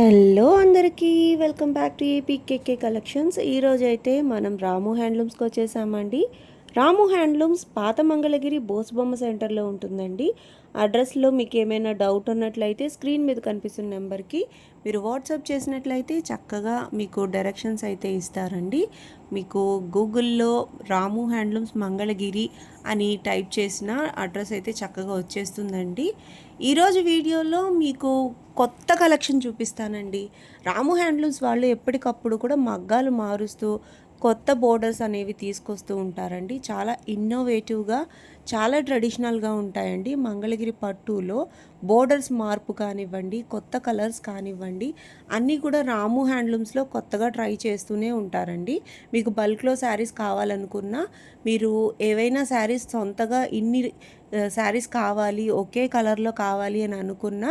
Hello అందరికీ welcome back to APKK collections. ఈరోజు అయితే మనం రాము హ్యాండ్లూమ్స్కి వచ్చేసామండి. రాము హ్యాండ్లూమ్స్ పాత మంగళగిరి బోస్బొమ్మ సెంటర్లో ఉంటుందండి. అడ్రస్లో మీకు ఏమైనా డౌట్ ఉన్నట్లయితే స్క్రీన్ మీద కనిపిస్తున్న నెంబర్కి మీరు వాట్సాప్ చేసినట్లయితే చక్కగా మీకు డైరెక్షన్స్ అయితే ఇస్తారండి. మీకు గూగుల్లో రాము హ్యాండ్లూమ్స్ మంగళగిరి అని టైప్ చేసిన అడ్రస్ అయితే చక్కగా వచ్చేస్తుందండి. ఈరోజు వీడియోలో మీకు కొత్త కలెక్షన్ చూపిస్తానండి. రాము హ్యాండ్లూమ్స్ వాళ్ళు ఎప్పటికప్పుడు కూడా మగ్గాలు మారుస్తూ కొత్త బోర్డర్స్ అనేవి తీసుకొస్తూ ఉంటారండి. చాలా ఇన్నోవేటివ్గా చాలా ట్రెడిషనల్గా ఉంటాయండి. మంగళగిరి పట్టులో బోర్డర్స్ మార్పు కానివ్వండి కొత్త కలర్స్ కానివ్వండి అన్నీ కూడా రాము హ్యాండ్లూమ్స్లో కొత్తగా ట్రై చేస్తూనే ఉంటారండి. మీకు బల్క్లో శారీస్ కావాలనుకున్నా మీరు ఏవైనా శారీస్ సొంతగా ఇన్ని శారీస్ కావాలి ఒకే కలర్లో కావాలి అని అనుకున్నా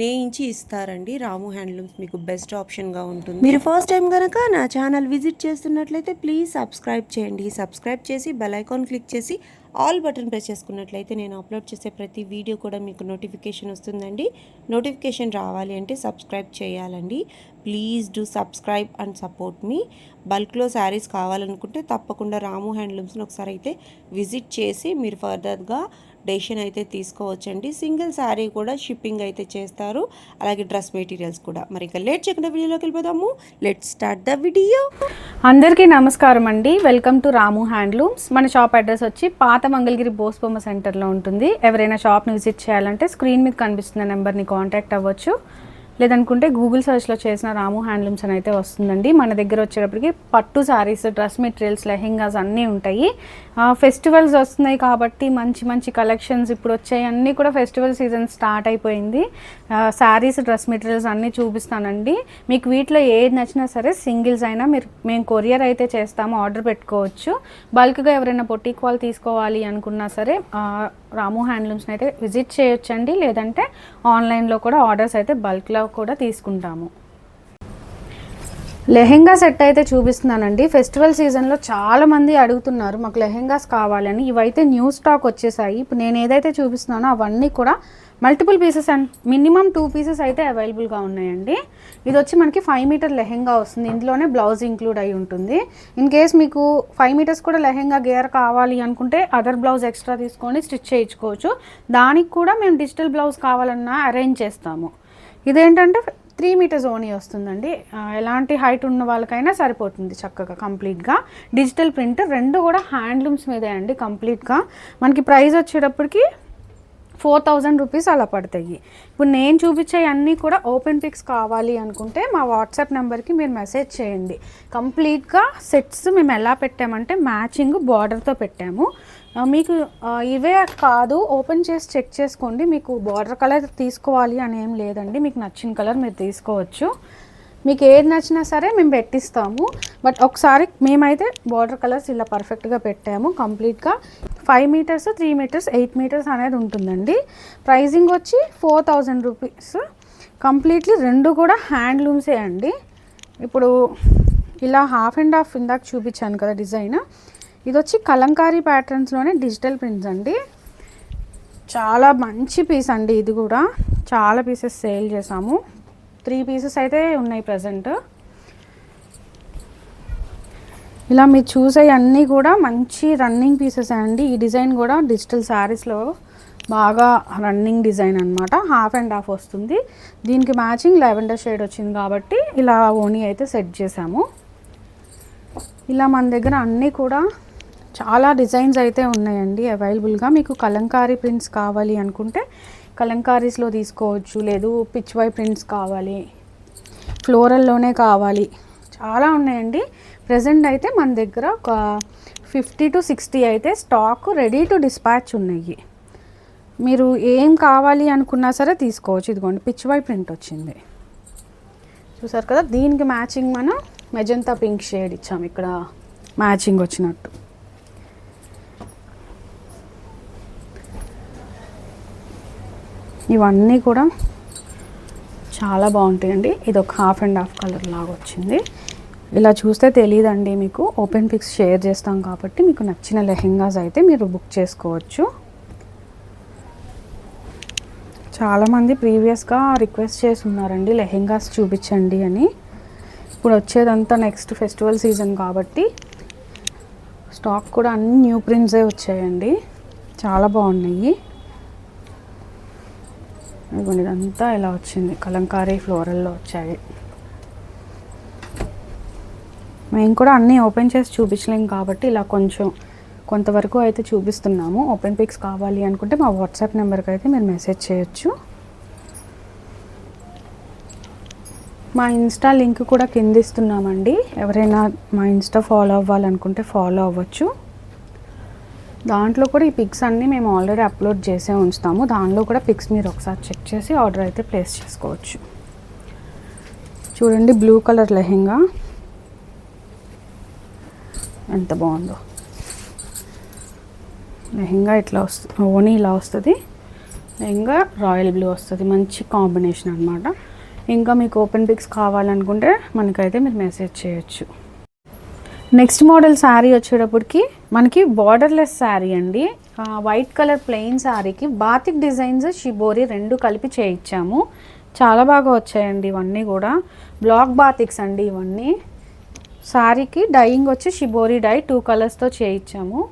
నేయించి ఇస్తారండి. రాము హ్యాండ్లూమ్స్ మీకు బెస్ట్ ఆప్షన్గా ఉంటుంది. మీరు ఫస్ట్ టైం కనుక నా ఛానల్ విజిట్ చేస్తున్నట్లయితే ప్లీజ్ సబ్స్క్రైబ్ చేయండి. సబ్స్క్రైబ్ చేసి బెల్ ఐకాన్ క్లిక్ చేసి ఆల్ బటన్ ప్రెస్ చేసుకున్నట్లయితే నేను అప్లోడ్ చేసే ప్రతి వీడియో కూడా మీకు నోటిఫికేషన్ వస్తుందండి. నోటిఫికేషన్ రావాలి అంటే సబ్స్క్రైబ్ చేయాలండి. Please do subscribe and support me. బల్క్లో శారీస్ కావాలనుకుంటే తప్పకుండా రాము హ్యాండ్లూమ్స్ని ఒకసారి అయితే విజిట్ చేసి మీరు ఫర్దర్గా డెసిషన్ అయితే తీసుకోవచ్చండి. సింగిల్ శారీ కూడా షిప్పింగ్ అయితే చేస్తారు. అలాగే డ్రెస్ మెటీరియల్స్ కూడా. మరి ఇంకా లేట్ చేయకుండా వీడియోలోకి వెళ్ళిపోదాము. లెట్ స్టార్ట్ ద వీడియో అందరికీ నమస్కారం అండి. వెల్కమ్ టు రాము హ్యాండ్లూమ్స్ మన షాప్ అడ్రస్ వచ్చి పాత మంగళగిరి బోస్బొమ్మ సెంటర్లో ఉంటుంది. ఎవరైనా షాప్ని విజిట్ చేయాలంటే స్క్రీన్ మీద కనిపిస్తున్న నెంబర్ని కాంటాక్ట్ అవ్వచ్చు. లేదనుకుంటే గూగుల్ సర్చ్లో చేసిన రాము హ్యాండ్లూమ్స్ అని అయితే వస్తుందండి. మన దగ్గర వచ్చేటప్పటికి పట్టు శారీస్ డ్రెస్ మెటీరియల్స్ లెహెంగాస్ అన్నీ ఉంటాయి. ఫెస్టివల్స్ వస్తున్నాయి కాబట్టి మంచి మంచి కలెక్షన్స్ ఇప్పుడు వచ్చాయి. అన్నీ కూడా ఫెస్టివల్ సీజన్ స్టార్ట్ అయిపోయింది. శారీస్ డ్రెస్ మెటీరియల్స్ అన్నీ చూపిస్తానండి. మీకు వీటిలో ఏది నచ్చినా సరే సింగిల్స్ అయినా మీరు మేము కొరియర్ అయితే చేస్తాము ఆర్డర్ పెట్టుకోవచ్చు. బల్క్గా ఎవరైనా పొట్టిక్ వాళ్ళు తీసుకోవాలి అనుకున్నా సరే రాము హ్యాండ్లూమ్స్ని అయితే విజిట్ చేయొచ్చండి. లేదంటే ఆన్లైన్లో కూడా ఆర్డర్స్ అయితే బల్క్లో కూడా తీసుకుంటాము. లెహెంగా సెట్ అయితే చూపిస్తున్నానండి. ఫెస్టివల్ సీజన్లో చాలా మంది అడుగుతున్నారు మాకు లెహెంగాస్ కావాలని. ఇవైతే న్యూ స్టాక్ వచ్చేసాయి. ఇప్పుడు నేను ఏదైతే చూపిస్తున్నానో అవన్నీ కూడా multiple pieces and minimum two pieces అయితే అవైలబుల్గా ఉన్నాయండి. ఇది వచ్చి మనకి ఫైవ్ మీటర్ లెహెంగా వస్తుంది. ఇందులోనే బ్లౌజ్ ఇంక్లూడ్ అయి ఉంటుంది. ఇన్ కేస్ మీకు ఫైవ్ మీటర్స్ కూడా లెహెంగా గేర్ కావాలి అనుకుంటే అదర్ బ్లౌజ్ ఎక్స్ట్రా తీసుకొని స్టిచ్ చేయించుకోవచ్చు. దానికి కూడా మేము డిజిటల్ బ్లౌజ్ కావాలన్నా అరేంజ్ చేస్తాము. ఇదేంటంటే త్రీ మీటర్స్ ఓనీ వస్తుందండి. ఎలాంటి హైట్ ఉన్న వాళ్ళకైనా సరిపోతుంది చక్కగా కంప్లీట్గా. డిజిటల్ ప్రింట్ రెండు కూడా హ్యాండ్లూమ్స్ మీదే అండి కంప్లీట్గా. మనకి ప్రైస్ వచ్చేటప్పటికి ఫోర్ థౌజండ్ రూపీస్ అలా పడతాయి. ఇప్పుడు నేను చూపించే అన్నీ కూడా ఓపెన్ పిక్స్ కావాలి అనుకుంటే మా వాట్సాప్ నెంబర్కి మీరు మెసేజ్ చేయండి. కంప్లీట్గా సెట్స్ మేము ఎలా పెట్టామంటే మ్యాచింగ్ బార్డర్తో పెట్టాము. మీకు ఇవే కాదు. ఓపెన్ చేసి చెక్ చేసుకోండి. మీకు బార్డర్ కలర్ తీసుకోవాలి అని ఏం లేదండి. మీకు నచ్చిన కలర్ మీరు తీసుకోవచ్చు. మీకు ఏది నచ్చినా సరే మేము పెట్టిస్తాము. బట్ ఒకసారి మేమైతే బార్డర్ కలర్స్ ఇలా పర్ఫెక్ట్గా పెట్టాము. కంప్లీట్గా five metres three metres eight metres అనేది ఉంటుందండి. ప్రైజింగ్ వచ్చి ఫోర్ థౌజండ్ రూపీస్ కంప్లీట్లీ రెండు కూడా హ్యాండ్లూమ్సే అండి. ఇప్పుడు ఇలా హాఫ్ అండ్ హాఫ్ ఇందాక చూపించాను కదా డిజైన్ ఇది వచ్చి కలంకారీ ప్యాటర్న్స్లోనే డిజిటల్ ప్రింట్స్ అండి. చాలా మంచి పీస్ అండి ఇది కూడా. చాలా పీసెస్ సేల్ చేసాము త్రీ పీసెస్ అయితే ఉన్నాయి ప్రజెంట్ ఇలా మీరు చూసే అన్నీ కూడా మంచి రన్నింగ్ పీసెస్ అండి. ఈ డిజైన్ కూడా డిజిటల్ శారీస్లో బాగా రన్నింగ్ డిజైన్ అనమాట హాఫ్ అండ్ హాఫ్ వస్తుంది. దీనికి మ్యాచింగ్ లెవెండర్ షేడ్ వచ్చింది కాబట్టి ఇలా ఓనీ అయితే సెట్ చేసాము ఇలా మన దగ్గర అన్నీ కూడా చాలా డిజైన్స్ అయితే ఉన్నాయండి అవైలబుల్గా. మీకు కలంకారీ ప్రింట్స్ కావాలి అనుకుంటే కలంకారీస్లో తీసుకోవచ్చు లేదు పిచ్వై ప్రింట్స్ కావాలి ఫ్లోరల్లోనే కావాలి. చాలా ఉన్నాయండి. ప్రజెంట్ అయితే మన దగ్గర ఒక ఫిఫ్టీ టు సిక్స్టీ అయితే స్టాక్ రెడీ టు డిస్పాచ్ ఉన్నాయి. మీరు ఏం కావాలి అనుకున్నా సరే తీసుకోవచ్చు. ఇదిగోండి పిచ్వై ప్రింట్ వచ్చింది. చూసారు కదా దీనికి మ్యాచింగ్ మనం మెజంతా పింక్ షేడ్ ఇచ్చాము ఇక్కడ మ్యాచింగ్ వచ్చినట్టు. ఇవన్నీ కూడా చాలా బాగుంటాయండి. ఇది ఒక హాఫ్ అండ్ హాఫ్ కలర్ లాగా వచ్చింది. ఇలా చూస్తే తెలియదండి మీకు. ఓపెన్ పిక్స్ షేర్ చేస్తాం కాబట్టి మీకు నచ్చిన లెహెంగాస్ అయితే మీరు బుక్ చేసుకోవచ్చు. చాలామంది ప్రీవియస్గా రిక్వెస్ట్ చేసి ఉన్నారండి లెహెంగాస్ చూపించండి అని. ఇప్పుడు వచ్చేదంతా నెక్స్ట్ ఫెస్టివల్ సీజన్ కాబట్టి స్టాక్ కూడా అన్ని న్యూ ప్రింట్సే వచ్చాయండి. చాలా బాగున్నాయి. ఇదిగోండి ఇదంతా ఇలా వచ్చింది. కలంకారీ ఫ్లోరల్లో వచ్చాయి. మేము కూడా అన్నీ ఓపెన్ చేసి చూపించలేం కాబట్టి ఇలా కొంచెం కొంతవరకు అయితే చూపిస్తున్నాము. ఓపెన్ పిక్స్ కావాలి అనుకుంటే మా వాట్సాప్ నెంబర్కి అయితే మీరు మెసేజ్ చేయొచ్చు. మా ఇన్స్టా లింక్ కూడా కింద ఇస్తున్నామండి. ఎవరైనా మా ఇన్స్టా ఫాలో అవ్వాలనుకుంటే ఫాలో అవ్వచ్చు. దాంట్లో కూడా ఈ పిక్స్ అన్నీ మేము ఆల్రెడీ అప్లోడ్ చేసే ఉంచుతాము. దానిలో కూడా పిక్స్ మీరు ఒకసారి చెక్ చేసి ఆర్డర్ అయితే ప్లేస్ చేసుకోవచ్చు. చూడండి బ్లూ కలర్ లెహెంగా. ఎంత బాగుందో. లెహెంగా ఇట్లా వస్తుంది ఓనీ ఇలా వస్తుంది. లెహెంగా రాయల్ బ్లూ వస్తుంది. మంచి కాంబినేషన్ అనమాట ఇంకా మీకు ఓపెన్ పిక్స్ కావాలనుకుంటే మనకైతే మీరు మెసేజ్ చేయొచ్చు. నెక్స్ట్ మోడల్ శారీ వచ్చేటప్పటికి మనకి బార్డర్లెస్ శారీ అండి. వైట్ కలర్ ప్లెయిన్ శారీకి బాతిక్ డిజైన్స్ షిబోరి రెండు కలిపి చేయించాము. చాలా బాగా వచ్చాయండి ఇవన్నీ కూడా. బ్లాక్ బాతిక్స్ అండి ఇవన్నీ. శారీకి డైయింగ్ వచ్చి షిబోరి డై టూ కలర్స్తో చేయించాము.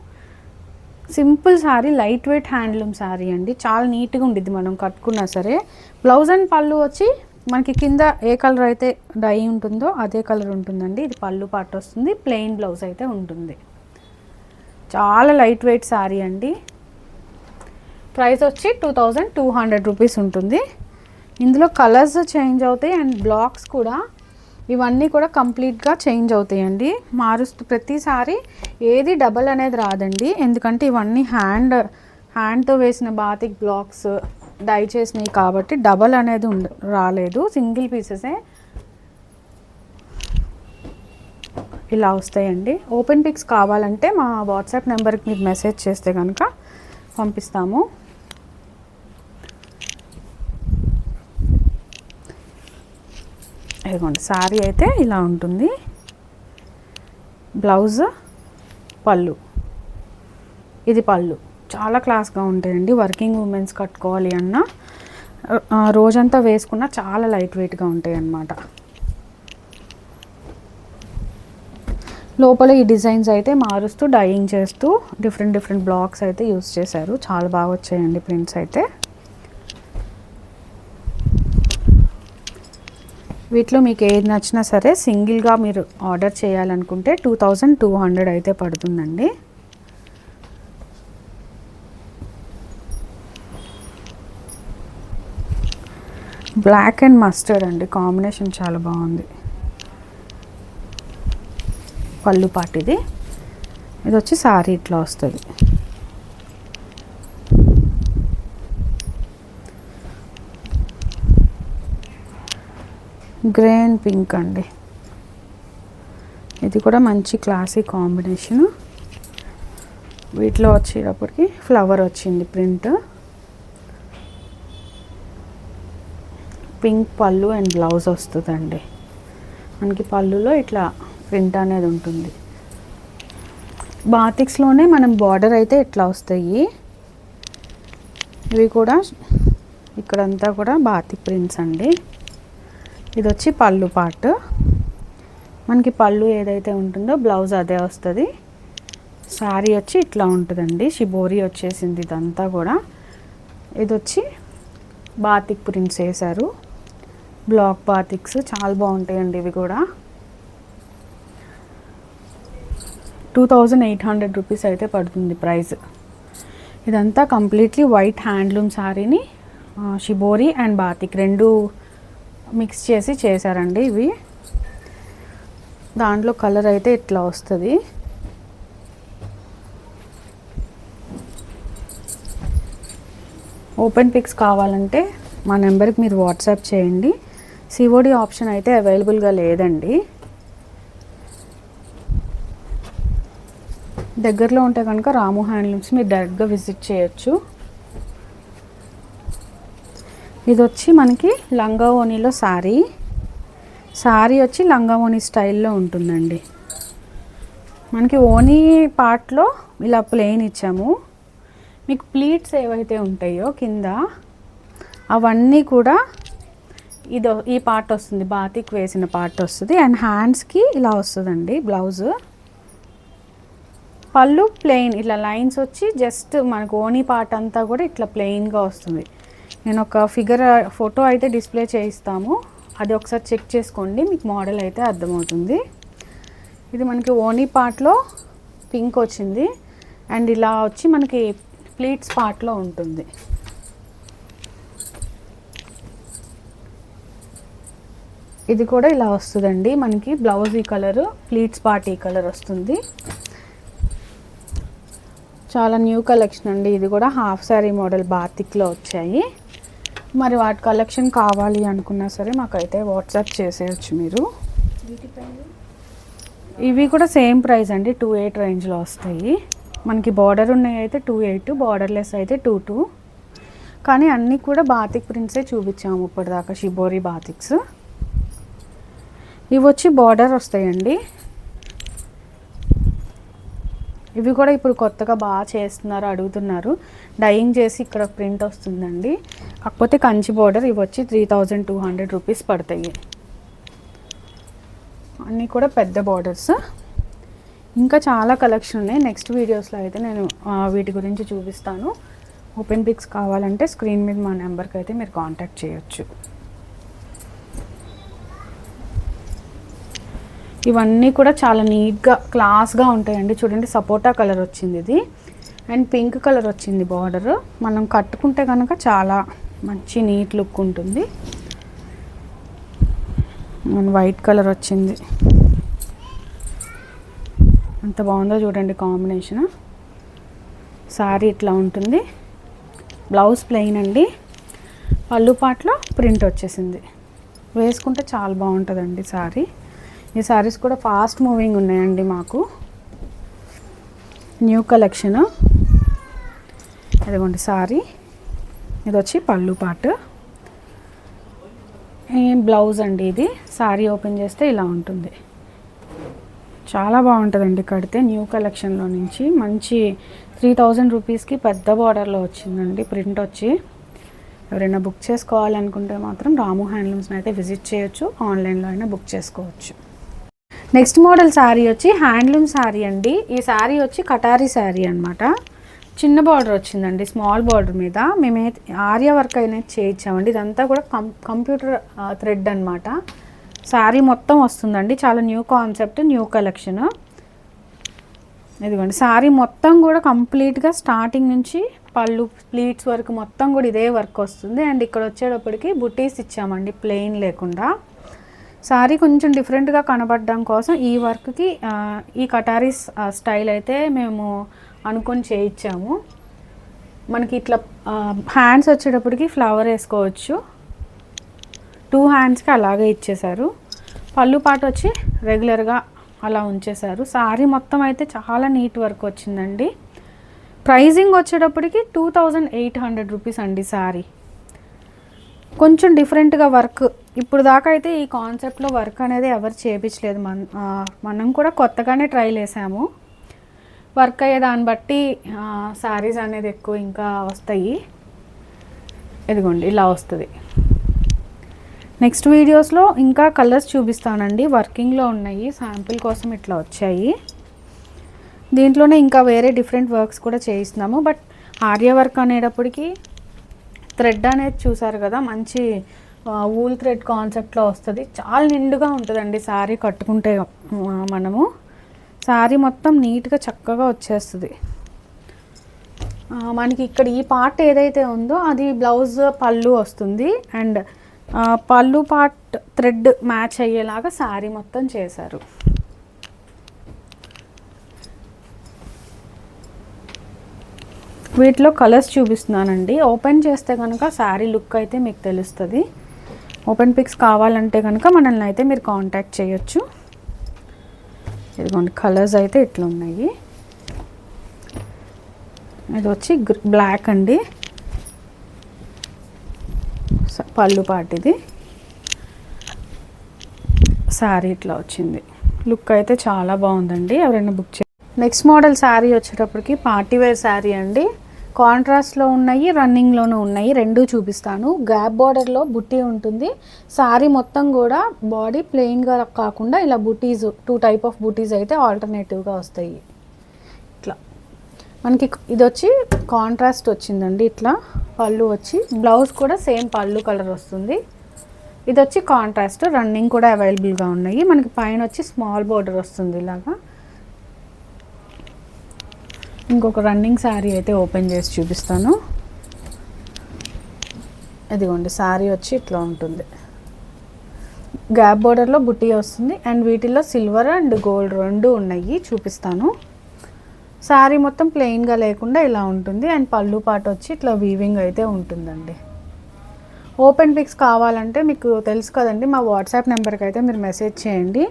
Simple sari light weight handloom sari అండి. చాలా నీట్గా ఉండిద్ది మనం కట్టుకున్నా సరే. బ్లౌజ్ అండ్ పళ్ళు వచ్చి మనకి కింద ఏ కలర్ అయితే డై ఉంటుందో అదే కలర్ ఉంటుందండి. ఇది పళ్ళు పాట వస్తుంది. ప్లెయిన్ బ్లౌజ్ అయితే ఉంటుంది. చాలా లైట్ వెయిట్ శారీ అండి. ప్రైస్ వచ్చి two thousand two hundred rupees ఉంటుంది. ఇందులో కలర్స్ చేంజ్ అవుతాయి అండ్ బ్లాక్స్ కూడా ఇవన్నీ కూడా కంప్లీట్గా చేంజ్ అవుతాయండి. మారుస్తూ ప్రతిసారి ఏది డబల్ అనేది రాదండి. ఎందుకంటే ఇవన్నీ హ్యాండ్ హ్యాండ్తో వేసిన బాతిక్ బ్లాక్స్ డై చేసినవి కాబట్టి డబల్ అనేది ఉండ రాలేదు. సింగిల్ పీసెసే ఇలా వస్తాయండి. ఓపెన్ పిక్స్ కావాలంటే మా వాట్సాప్ నెంబర్కి మీరు మెసేజ్ చేస్తే కనుక పంపిస్తాము. ఇదిగోండి శారీ అయితే ఇలా ఉంటుంది. బ్లౌజ్ పళ్ళు. ఇది పళ్ళు. చాలా క్లాస్గా ఉంటాయండి. వర్కింగ్ ఉమెన్స్ కట్టుకోవాలి అన్న రోజంతా వేసుకున్న చాలా లైట్ వెయిట్గా ఉంటాయి అన్నమాట లోపల ఈ డిజైన్స్ అయితే మారుస్తూ డైయింగ్ చేస్తూ డిఫరెంట్ డిఫరెంట్ బ్లాక్స్ అయితే యూస్ చేశారు. చాలా బాగా వచ్చాయండి ప్రింట్స్ అయితే. వీటిలో మీకు ఏది నచ్చినా సరే సింగిల్గా మీరు ఆర్డర్ చేయాలనుకుంటే టూ థౌజండ్ టూ హండ్రెడ్ అయితే పడుతుందండి. బ్లాక్ అండ్ మస్టర్డ్ అండి. కాంబినేషన్ చాలా బాగుంది. పళ్ళు పాటిది. ఇది వచ్చి సారీ ఇట్లా వస్తుంది. గ్రే అండ్ పింక్ అండి. ఇది కూడా మంచి క్లాసీ కాంబినేషన్ వీటిలో వచ్చేటప్పటికి ఫ్లవర్ వచ్చింది ప్రింట్ పింక్ పళ్ళు అండ్ బ్లౌజ్ వస్తుందండి. మనకి పళ్ళులో ఇట్లా ప్రింట్ అనేది ఉంటుంది. బాతిక్స్లోనే మనం బార్డర్ అయితే ఇట్లా వస్తాయి. ఇవి కూడా ఇక్కడంతా కూడా బాతిక్ ప్రింట్స్ అండి. ఇది వచ్చి పళ్ళు పార్ట్. మనకి పళ్ళు ఏదైతే ఉంటుందో బ్లౌజ్ అదే వస్తుంది. శారీ వచ్చి ఇట్లా ఉంటుందండి. షిబోరి వచ్చేసింది ఇదంతా కూడా. ఇది వచ్చి బాతిక్ ప్రింట్స్ వేశారు. బ్లాక్ బాతిక్స్ చాలా బాగుంటాయండి ఇవి కూడా. Two thousand eight hundred rupees అయితే పడుతుంది ప్రైస్. ఇదంతా కంప్లీట్లీ వైట్ హ్యాండ్లూమ్ శారీని షిబోరి అండ్ బాతిక్ రెండు మిక్స్ చేసి చేశారండి ఇవి. దాంట్లో కలర్ అయితే ఇట్లా వస్తుంది. ఓపెన్ పిక్స్ కావాలంటే మా నెంబర్కి మీరు వాట్సాప్ చేయండి. సిఓడి ఆప్షన్ అయితే అవైలబుల్గా లేదండి. దగ్గరలో ఉంటే కనుక రాము హ్యాండ్లూమ్స్ మీరు డైరెక్ట్గా విజిట్ చేయొచ్చు. ఇది వచ్చి మనకి లంగా ఓణిలో శారీ శారీ వచ్చి లంగా ఓణి స్టైల్లో ఉంటుందండి. మనకి ఓనీ పార్ట్లో ఇలా ప్లెయిన్ ఇచ్చాము. మీకు ప్లీట్స్ ఏవైతే ఉంటాయో కింద అవన్నీ కూడా ఇది ఈ పార్ట్ వస్తుంది బాతిక్ వేసిన పార్ట్ వస్తుంది. అండ్ హ్యాండ్స్కి ఇలా వస్తుందండి బ్లౌజ్ పళ్ళు ప్లెయిన్ ఇట్లా లైన్స్ వచ్చి జస్ట్ మనకు ఓనీ పార్ట్ అంతా కూడా ఇట్లా ప్లెయిన్గా వస్తుంది. నేను ఒక ఫిగర్ ఫోటో అయితే డిస్ప్లే చేయిస్తాము. అది ఒకసారి చెక్ చేసుకోండి మీకు మోడల్ అయితే అర్థమవుతుంది. ఇది మనకి ఓనీ పార్ట్లో పింక్ వచ్చింది. అండ్ ఇలా వచ్చి మనకి ప్లీట్స్ పార్ట్లో ఉంటుంది. ఇది కూడా ఇలా వస్తుందండి. మనకి బ్లౌజ్ ఈ కలర్ ప్లీట్స్ పార్ట్ ఈ కలర్ వస్తుంది. చాలా న్యూ కలెక్షన్ అండి. ఇది కూడా హాఫ్ శారీ మోడల్ బాతిక్లో వచ్చాయి. మరి వాటి కలెక్షన్ కావాలి అనుకున్నా సరే మాకైతే వాట్సాప్ చేసేయచ్చు మీరు. ఇవి కూడా సేమ్ ప్రైస్ అండి. టూ ఎయిట్ రేంజ్లో వస్తాయి. మనకి బార్డర్ ఉన్నాయి అయితే టూ ఎయిట్ బార్డర్లెస్ అయితే టూ టూ. కానీ అన్నీ కూడా బాతిక్ ప్రింట్సే చూపించాము ఇప్పటిదాకా షిబోరి బాతిక్స్. ఇవి వచ్చి బార్డర్ వస్తాయండి. ఇవి కూడా ఇప్పుడు కొత్తగా బాగా చేస్తున్నారు అడుగుతున్నారు. డైయింగ్ చేసి ఇక్కడ ప్రింట్ వస్తుందండి. కాకపోతే కంచి బార్డర్ ఇవి వచ్చి three thousand two hundred rupees పడతాయి. అన్నీ కూడా పెద్ద బార్డర్స్. ఇంకా చాలా కలెక్షన్ ఉన్నాయి. నెక్స్ట్ వీడియోస్లో అయితే నేను వీటి గురించి చూపిస్తాను. ఓపెన్ పిక్స్ కావాలంటే స్క్రీన్ మీద మా నెంబర్కి అయితే మీరు కాంటాక్ట్ చేయొచ్చు. ఇవన్నీ కూడా చాలా నీట్గా క్లాస్గా ఉంటాయండి. చూడండి సపోటా కలర్ వచ్చింది ఇది. అండ్ పింక్ కలర్ వచ్చింది బార్డర్. మనం కట్టుకుంటే కనుక చాలా మంచి నీట్ లుక్ ఉంటుంది. వైట్ కలర్ వచ్చింది. అంత బాగుందో చూడండి కాంబినేషన్. శారీ ఇట్లా ఉంటుంది. బ్లౌజ్ ప్లెయిన్ అండి. పళ్ళు పాటలో ప్రింట్ వచ్చేసింది. వేసుకుంటే చాలా బాగుంటుందండి శారీ. ఈ శారీస్ కూడా ఫాస్ట్ మూవింగ్ ఉన్నాయండి మాకు. న్యూ కలెక్షన్ ఇదిగోండి సారీ ఇది వచ్చి పళ్ళు పాటు. బ్లౌజ్ అండి ఇది. సారీ ఓపెన్ చేస్తే ఇలా ఉంటుంది. చాలా బాగుంటుందండి కడితే న్యూ కలెక్షన్లో నుంచి. మంచి త్రీ థౌజండ్ రూపీస్కి పెద్ద బార్డర్లో వచ్చిందండి ప్రింట్ వచ్చి. ఎవరైనా బుక్ చేసుకోవాలనుకుంటే మాత్రం రాము హ్యాండ్లూమ్స్ని అయితే విజిట్ చేయొచ్చు. ఆన్లైన్లో అయినా బుక్ చేసుకోవచ్చు. నెక్స్ట్ మోడల్ శారీ వచ్చి హ్యాండ్లూమ్ శారీ అండి. ఈ శారీ వచ్చి కటారీ శారీ అనమాట చిన్న బార్డర్ వచ్చిందండి స్మాల్ బార్డర్ మీద. మేమైతే ఆర్య వర్క్ అయినా చేయించామండి. ఇదంతా కూడా కం కంప్యూటర్ థ్రెడ్ అనమాట శారీ మొత్తం వస్తుందండి. చాలా న్యూ కాన్సెప్ట్ న్యూ కలెక్షన్ ఇదిగోండి శారీ మొత్తం కూడా కంప్లీట్గా స్టార్టింగ్ నుంచి పళ్ళు ప్లీట్స్ వరకు మొత్తం కూడా ఇదే వర్క్ వస్తుంది. అండ్ ఇక్కడ వచ్చేటప్పటికి బుటీస్ ఇచ్చామండి ప్లెయిన్ లేకుండా. శారీ కొంచెం డిఫరెంట్గా కనబడడం కోసం ఈ వర్క్కి ఈ కటారీస్ స్టైల్ అయితే మేము అనుకొని చేయించాము. మనకి ఇట్లా హ్యాండ్స్ వచ్చేటప్పటికి ఫ్లవర్ వేసుకోవచ్చు. టూ హ్యాండ్స్కి అలాగే ఇచ్చేశారు. పళ్ళు పాట వచ్చి రెగ్యులర్గా అలా ఉంచేశారు. శారీ మొత్తం అయితే చాలా నీట్ వర్క్ వచ్చిందండి. ప్రైజింగ్ వచ్చేటప్పటికి two thousand eight hundred rupees అండి శారీ కొంచెం డిఫరెంట్గా వర్క్ ఇప్పుడు దాకా అయితే ఈ కాన్సెప్ట్లో వర్క్ అనేది ఎవరు చేయించలేదు మన మనం కూడా కొత్తగానే ట్రై చేసాము. వర్క్ అయ్యే దాన్ని బట్టి శారీస్ అనేది ఎక్కువ ఇంకా వస్తాయి. ఇదిగోండి ఇలా వస్తుంది. నెక్స్ట్ వీడియోస్లో ఇంకా కలర్స్ చూపిస్తానండి. వర్కింగ్లో ఉన్నాయి శాంపిల్ కోసం ఇట్లా వచ్చాయి. దీంట్లోనే ఇంకా వేరే డిఫరెంట్ వర్క్స్ కూడా చేయిస్తున్నాము. బట్ ఆర్య వర్క్ అనేటప్పటికి థ్రెడ్ అనేది చూసారు కదా మంచి వూల్ థ్రెడ్ కాన్సెప్ట్లో వస్తుంది. చాలా నిండుగా ఉంటుందండి శారీ కట్టుకుంటే మనము. శారీ మొత్తం నీట్గా చక్కగా వచ్చేస్తుంది. మనకి ఇక్కడ ఈ పార్ట్ ఏదైతే ఉందో అది బ్లౌజ్ పళ్ళు వస్తుంది. అండ్ పళ్ళు పార్ట్ థ్రెడ్ మ్యాచ్ అయ్యేలాగా శారీ మొత్తం చేశారు. వీటిలో కలర్స్ చూపిస్తున్నానండి. ఓపెన్ చేస్తే కనుక శారీ లుక్ అయితే మీకు తెలుస్తుంది. ఓపెన్ పిక్స్ కావాలంటే కనుక మనల్ని అయితే మీరు కాంటాక్ట్ చేయొచ్చు. ఇదిగోండి కలర్స్ అయితే ఇట్లా ఉన్నాయి ఇది వచ్చి బ్లాక్ అండి. స- పళ్ళు పాటిది. శారీ ఇట్లా వచ్చింది. లుక్ అయితే చాలా బాగుందండి. ఎవరైనా బుక్ చే నెక్స్ట్ మోడల్ శారీ వచ్చేటప్పటికి పార్టీవేర్ శారీ అండి. కాంట్రాస్ట్లో ఉన్నాయి రన్నింగ్లోనూ ఉన్నాయి. రెండు చూపిస్తాను. గ్యాప్ బార్డర్లో బుట్టి ఉంటుంది. సారీ మొత్తం కూడా బాడీ ప్లెయిన్గా కాకుండా ఇలా బుటీస్ టూ టైప్ ఆఫ్ బుటీస్ అయితే ఆల్టర్నేటివ్గా వస్తాయి. ఇట్లా. మనకి ఇది వచ్చి కాంట్రాస్ట్ వచ్చిందండి ఇట్లా. పళ్ళు వచ్చి బ్లౌజ్ కూడా సేమ్ పళ్ళు కలర్ వస్తుంది. ఇది వచ్చి కాంట్రాస్ట్ రన్నింగ్ కూడా అవైలబుల్గా ఉన్నాయి. మనకి పైన వచ్చి స్మాల్ బార్డర్ వస్తుంది ఇలాగా. ఇంకొక రన్నింగ్ శారీ అయితే ఓపెన్ చేసి చూపిస్తాను. ఇదిగోండి శారీ వచ్చి ఇట్లా ఉంటుంది. గ్యాప్ బోర్డర్లో బుట్టి వస్తుంది. అండ్ వీటిల్లో సిల్వర్ అండ్ గోల్డ్ రెండు ఉన్నాయి చూపిస్తాను. శారీ మొత్తం ప్లెయిన్గా లేకుండా ఇలా ఉంటుంది. అండ్ పళ్ళు పాట వచ్చి ఇట్లా వీవింగ్ అయితే ఉంటుందండి. ఓపెన్ పిక్స్ కావాలంటే మీకు తెలుసు కదండి మా వాట్సాప్ నెంబర్కి అయితే మీరు మెసేజ్ చేయండి.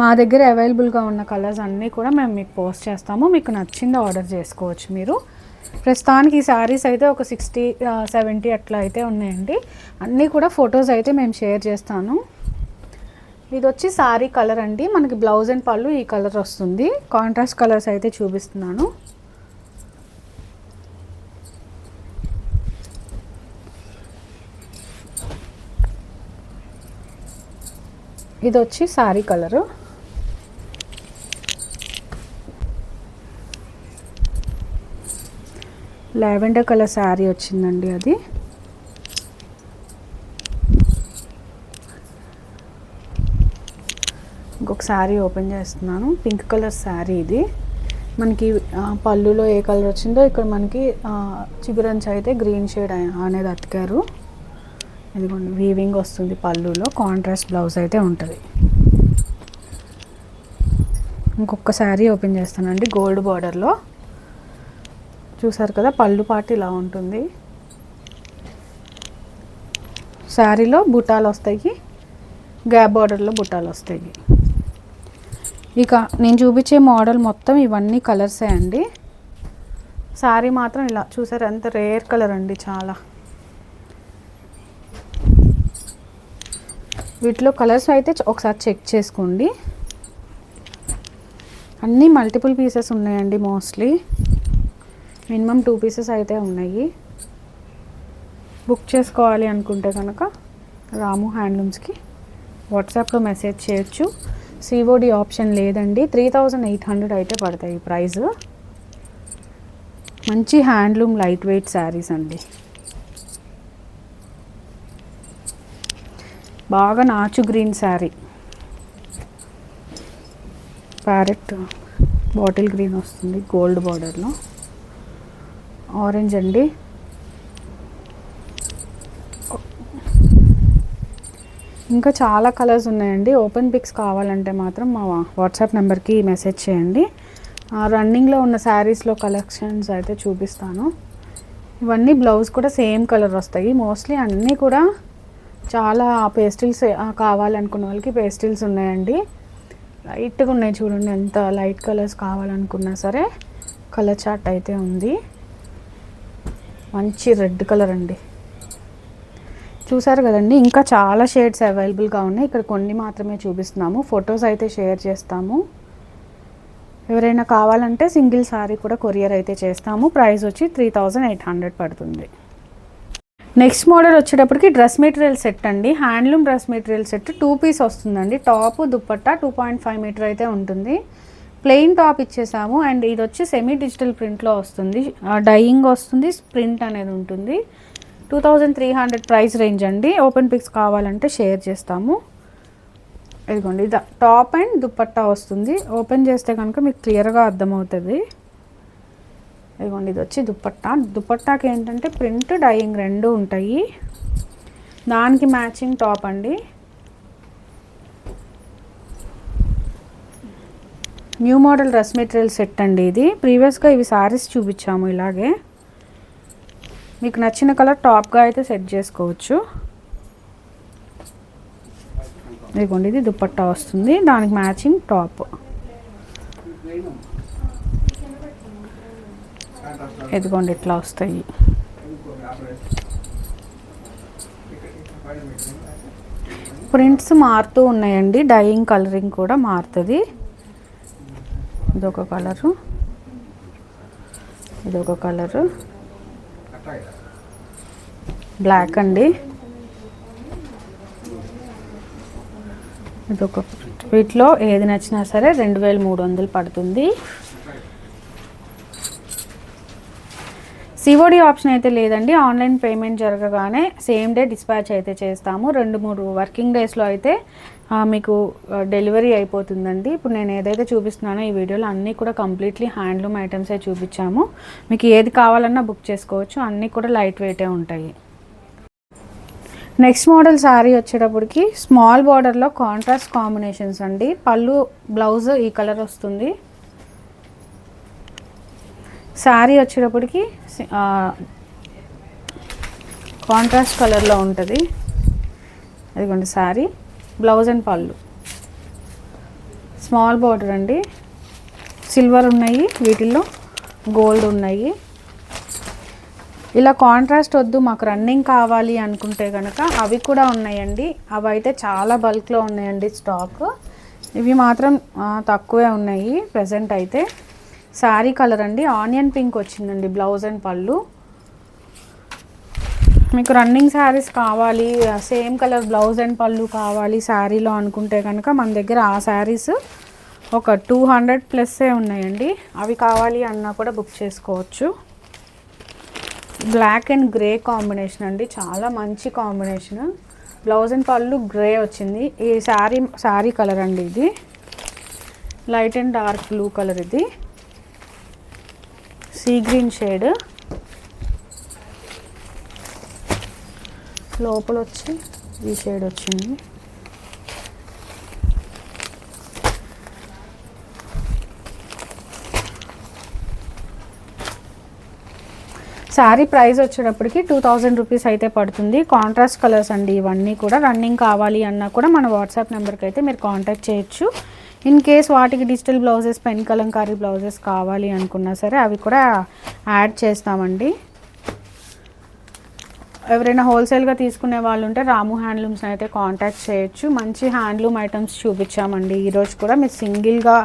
మా దగ్గర అవైలబుల్గా ఉన్న కలర్స్ అన్నీ కూడా మేము మీకు పోస్ట్ చేస్తాము. మీకు నచ్చింది ఆర్డర్ చేసుకోవచ్చు మీరు. ప్రస్తుతానికి ఈ శారీస్ అయితే ఒక సిక్స్టీ సెవెంటీ అట్లా అయితే ఉన్నాయండి. అన్నీ కూడా ఫొటోస్ అయితే మేము షేర్ చేస్తాను. ఇది వచ్చి శారీ కలర్ అండి. మనకి బ్లౌజ్ అండ్ పళ్ళు ఈ కలర్ వస్తుంది. కాంట్రాస్ట్ కలర్స్ అయితే చూపిస్తున్నాను. ఇది వచ్చి sari colour. Lavender colour sari వచ్చిందండి అది. ఇంకొక శారీ ఓపెన్ చేస్తున్నాను. పింక్ కలర్ శారీ ఇది. మనకి పళ్ళులో ఏ కలర్ వచ్చిందో ఇక్కడ మనకి చిగురంచ అయితే గ్రీన్ షేడ్ అనేది అతికారు. ఇదిగోండి వీవింగ్ వస్తుంది పళ్ళులో. కాంట్రాస్ట్ బ్లౌజ్ అయితే ఉంటుంది. ఇంకొక శారీ ఓపెన్ చేస్తానండి గోల్డ్ బార్డర్లో చూసారు కదా పళ్ళు పాటు ఇలా ఉంటుంది. శారీలో బుటాలు వస్తాయి గ్యాప్ బార్డర్లో బుటాలు వస్తాయి. ఇక నేను చూపించే మోడల్ మొత్తం ఇవన్నీ కలర్సే అండి. శారీ మాత్రం ఇలా చూసారు ఎంత రేర్ కలర్ అండి చాలా. వీటిలో కలర్స్ అయితే ఒకసారి చెక్ చేసుకోండి. అన్నీ మల్టిపుల్ పీసెస్ ఉన్నాయండి మోస్ట్లీ. మినిమం టూ పీసెస్ అయితే ఉన్నాయి. బుక్ చేసుకోవాలి అనుకుంటే కనుక రాము హ్యాండ్లూమ్స్కి వాట్సాప్లో మెసేజ్ చేయొచ్చు. సిఓడి ఆప్షన్ లేదండి. త్రీ థౌజండ్ ఎయిట్ హండ్రెడ్ అయితే పడతాయి ఈ ప్రైస్. మంచి హ్యాండ్లూమ్ లైట్ వెయిట్ శారీస్ అండి. బాగా నాచు green sari. Parrot bottle green వస్తుంది గోల్డ్ బార్డర్లో. ఆరెంజ్ అండి. ఇంకా చాలా కలర్స్ ఉన్నాయండి. ఓపెన్ పిక్స్ కావాలంటే మాత్రం మా వాట్సాప్ నెంబర్కి మెసేజ్ చేయండి. ఆ, రన్నింగ్లో ఉన్న శారీస్లో కలెక్షన్స్ అయితే చూపిస్తాను. ఇవన్నీ బ్లౌజ్ కూడా సేమ్ కలర్ వస్తాయి. మోస్ట్లీ అన్నీ కూడా చాలా పేస్టిల్స్ కావాలనుకున్న వాళ్ళకి పేస్టిల్స్ ఉన్నాయండి. లైట్గా ఉన్నాయి చూడండి ఎంత లైట్ కలర్స్ కావాలనుకున్నా సరే కలర్ చార్ట్ అయితే ఉంది. మంచి రెడ్ కలర్ అండి. చూసారు కదండి ఇంకా చాలా షేడ్స్ అవైలబుల్గా ఉన్నాయి. ఇక్కడ కొన్ని మాత్రమే చూపిస్తున్నాము ఫొటోస్ అయితే షేర్ చేస్తాము. ఎవరైనా కావాలంటే సింగిల్ సారీ కూడా కొరియర్ అయితే చేస్తాము. ప్రైస్ వచ్చి త్రీ థౌజండ్ ఎయిట్ హండ్రెడ్ పడుతుంది. నెక్స్ట్ మోడల్ వచ్చేటప్పటికి డ్రెస్ మెటీరియల్ సెట్ అండి. Handloom dress material set. Two piece వస్తుందండి. Top dupatta two point five metre అయితే ఉంటుంది. Plain top ఇచ్చేసాము. అండ్ ఇది వచ్చి సెమీ డిజిటల్ ప్రింట్లో వస్తుంది. డైయింగ్ వస్తుంది. ప్రింట్ అనేది ఉంటుంది. Two thousand three hundred price range అండి. ఓపెన్ పిక్స్ కావాలంటే షేర్ చేస్తాము. ఇదిగోండి ఇది. టాప్ అండ్ దుపట్టా వస్తుంది. ఓపెన్ చేస్తే కనుక మీకు క్లియర్గా అర్థమవుతుంది. ఇదిగోండి ఇది వచ్చి దుపట్టా. దుపట్టాకి ఏంటంటే ప్రింట్ డైయింగ్ రెండు ఉంటాయి. దానికి మ్యాచింగ్ టాప్ అండి. New model dress material set అండి ఇది. ప్రీవియస్గా ఇవి సారీస్ చూపించాము ఇలాగే. మీకు నచ్చిన కలర్ టాప్గా అయితే సెట్ చేసుకోవచ్చు. ఇదిగోండి ఇది దుపట్టా వస్తుంది. దానికి మ్యాచింగ్ టాప్. ఇదిగోండి ఇట్లా వస్తాయి. ప్రింట్స్ మారుతూ ఉన్నాయండి. డైయింగ్ కలరింగ్ కూడా మారుతుంది. ఇదొక కలరు. ఇదొక కలరు. బ్లాక్ అండి. ఇది ఒక వీటిలో ఏది నచ్చినా సరే రెండు వేల మూడు వందలు పడుతుంది. సిఓడి ఆప్షన్ అయితే లేదండి. ఆన్లైన్ పేమెంట్ జరగగానే సేమ్ డే డిస్పాచ్ అయితే చేస్తాము. రెండు మూడు వర్కింగ్ డేస్లో అయితే మీకు డెలివరీ అయిపోతుందండి. ఇప్పుడు నేను ఏదైతే చూపిస్తున్నానో ఈ వీడియోలో అన్నీ కూడా కంప్లీట్లీ హ్యాండ్లూమ్ ఐటమ్సే చూపించాము. మీకు ఏది కావాలన్నా బుక్ చేసుకోవచ్చు. అన్నీ కూడా లైట్ వెయిటే ఉంటాయి. నెక్స్ట్ మోడల్ శారీ వచ్చేటప్పటికి స్మాల్ బార్డర్లో కాంట్రాస్ట్ కాంబినేషన్స్ అండి. పళ్ళు బ్లౌజ్ ఈ కలర్ వస్తుంది. శారీ వచ్చేటప్పటికి కాంట్రాస్ట్ కలర్లో ఉంటుంది. అదిగోండి శారీ బ్లౌజ్ అండ్ పళ్ళు. స్మాల్ బార్డర్ అండి. సిల్వర్ ఉన్నాయి వీటిల్లో గోల్డ్ ఉన్నాయి. ఇలా కాంట్రాస్ట్ వద్దు మాకు రన్నింగ్ కావాలి అనుకుంటే కనుక అవి కూడా ఉన్నాయండి. అవి అయితే చాలా బల్క్లో ఉన్నాయండి స్టాక్ ఇవి మాత్రం తక్కువే ఉన్నాయి ప్రజెంట్ అయితే. శారీ కలర్ అండి. ఆనియన్ పింక్ వచ్చిందండి బ్లౌజ్ అండ్ పళ్ళు. మీకు రన్నింగ్ శారీస్ కావాలి సేమ్ కలర్ బ్లౌజ్ అండ్ పళ్ళు కావాలి శారీలో అనుకుంటే కనుక మన దగ్గర ఆ శారీస్ ఒక టూ హండ్రెడ్ ప్లస్సే ఉన్నాయండి. అవి కావాలి అన్నా కూడా బుక్ చేసుకోవచ్చు. బ్లాక్ అండ్ గ్రే కాంబినేషన్ అండి. చాలా మంచి కాంబినేషన్. బ్లౌజ్ అండ్ పళ్ళు గ్రే వచ్చింది. ఈ శారీ శారీ కలర్ అండి ఇది. Light and dark blue colour ఇది. Sea green shade. లోపల వచ్చి ఈ షేడ్ వచ్చింది. శారీ ప్రైస్ వచ్చేటప్పటికి టూ థౌజండ్ రూపీస్ అయితే పడుతుంది. కాంట్రాస్ట్ కలర్స్ అండి ఇవన్నీ కూడా. రన్నింగ్ కావాలి అన్నా కూడా మన వాట్సాప్ నెంబర్కి అయితే మీరు కాంటాక్ట్ చేయొచ్చు. ఇన్ కేస్ వాటికి digital blouses pen Kalamkari blouses కావాలి అనుకున్నా సరే అవి కూడా యాడ్ చేస్తామండి. ఎవరైనా హోల్సేల్గా తీసుకునే వాళ్ళు ఉంటే రాము హ్యాండ్లూమ్స్ అయితే కాంటాక్ట్ చేయొచ్చు. మంచి హ్యాండ్లూమ్ ఐటమ్స్ చూపించామండి. ఈరోజు కూడా మీరు సింగిల్గా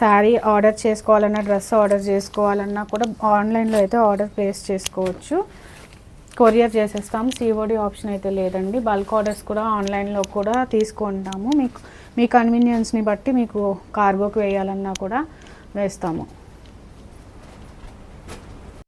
శారీ ఆర్డర్ చేసుకోవాలన్నా డ్రెస్ ఆర్డర్ చేసుకోవాలన్నా కూడా ఆన్లైన్లో అయితే ఆర్డర్ ప్లేస్ చేసుకోవచ్చు. కొరియర్ చేసేస్తాం. సిఓడి ఆప్షన్ అయితే లేదండి. బల్క్ ఆర్డర్స్ కూడా ఆన్లైన్లో కూడా తీసుకుంటాము. మీకు మీ కన్వీనియన్స్ని బట్టి మీకు కార్గోకి వేయాలన్నా కూడా వేస్తాము.